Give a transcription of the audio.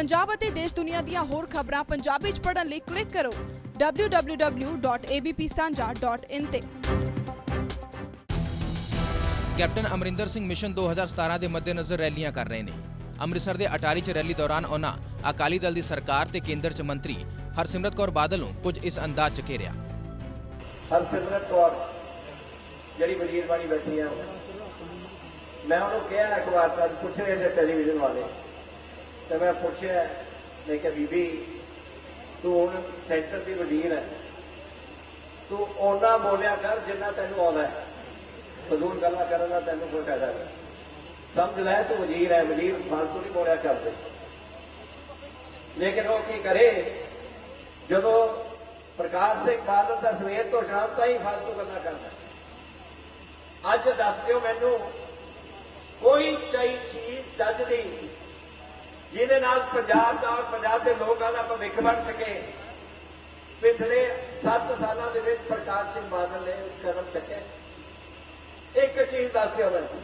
ਪੰਜਾਬ ਅਤੇ ਦੇਸ਼ ਦੁਨੀਆ ਦੀਆਂ ਹੋਰ ਖਬਰਾਂ ਪੰਜਾਬੀ ਚ ਪੜ੍ਹਨ ਲਈ ਕਲਿੱਕ ਕਰੋ www.abpsanja.in ਤੇ। ਕੈਪਟਨ ਅਮਰਿੰਦਰ ਸਿੰਘ ਮਿਸ਼ਨ 2017 ਦੇ ਮੱਦੇਨਜ਼ਰ ਰੈਲੀਆਂ ਕਰ ਰਹੇ ਨੇ। ਅੰਮ੍ਰਿਤਸਰ ਦੇ ਅਟਾਰੀ 'ਚ ਰੈਲੀ ਦੌਰਾਨ ਉਹਨਾਂ ਅਕਾਲੀ ਦਲ ਦੀ ਸਰਕਾਰ ਤੇ ਕੇਂਦਰ 'ਚ ਮੰਤਰੀ ਹਰਸਿਮਰਤ ਕੌਰ ਬਾਦਲ ਨੂੰ ਕੁਝ ਇਸ ਅੰਦਾਜ਼ 'ਚ ਘੇਰਿਆ। ਹਰਸਿਮਰਤ ਕੌਰ ਜਿਹੜੀ ਵਜ਼ੀਰ ਬਣੀ ਬੈਠੀ ਆ। ਮੈਂ ਉਹਨੂੰ ਕਿਹਾ ਇੱਕ ਵਾਰ ਤਾਂ ਪੁੱਛ ਰਹੇ ਸੀ ਟੈਲੀਵਿਜ਼ਨ ਵਾਲੇ। ਮੈਂ ਪੁੱਛਿਆ ਮੈਂ ਕਿਹਾ, ਬੀਬੀ, ਤੂੰ ਹੁਣ ਸੈਂਟਰ ਦੀ ਵਜ਼ੀਰ ਹੈ। ਤੂੰ ਉਹਨਾਂ ਬੋਲਿਆ ਕਰ ਜਿੰਨਾ ਤੈਨੂੰ ਆਉਂਦਾ ਹੈ। ਫਜ਼ੂਲ ਗੱਲਾਂ ਕਰਨ ਦਾ ਤੈਨੂੰ ਕੋਈ ਫਾਇਦਾ ਨਹੀਂ। ਸਮਝ ਲੈ ਤੂੰ ਵਜ਼ੀਰ ਹੈ, ਵਜ਼ੀਰ ਫਾਲਤੂ ਨਹੀਂ ਬੋਲਿਆ ਕਰਦੇ। ਲੇਕਿਨ ਉਹ ਕੀ ਕਰੇ? ਜਦੋਂ ਪ੍ਰਕਾਸ਼ ਸਿੰਘ ਬਾਦਲ ਦਾ ਸਵੇਰ ਤੋਂ ਸ਼ਾਮ ਤਾਈਂ ਫਾਲਤੂ ਗੱਲਾਂ ਕਰਦਾ ਅੱਜ ਦੱਸ ਦਿਓ ਮੈਨੂੰ, ਕੋਈ ਚਾਹੀ ਚੀਜ਼ ਜੱਜ ਦੀ ਜਿਹਦੇ ਨਾਲ ਪੰਜਾਬ ਦਾ ਔਰ ਪੰਜਾਬ ਦੇ ਲੋਕਾਂ ਦਾ ਭਵਿੱਖ ਬਣ ਸਕੇ। ਪਿਛਲੇ 7 ਸਾਲਾਂ ਦੇ ਵਿੱਚ ਪ੍ਰਕਾਸ਼ ਸਿੰਘ ਬਾਦਲ ਨੇ ਕਦਮ ਚੱਕੇ ਇੱਕ ਚੀਜ਼ ਦੱਸ ਦਿਓ ਮੈਨੂੰ।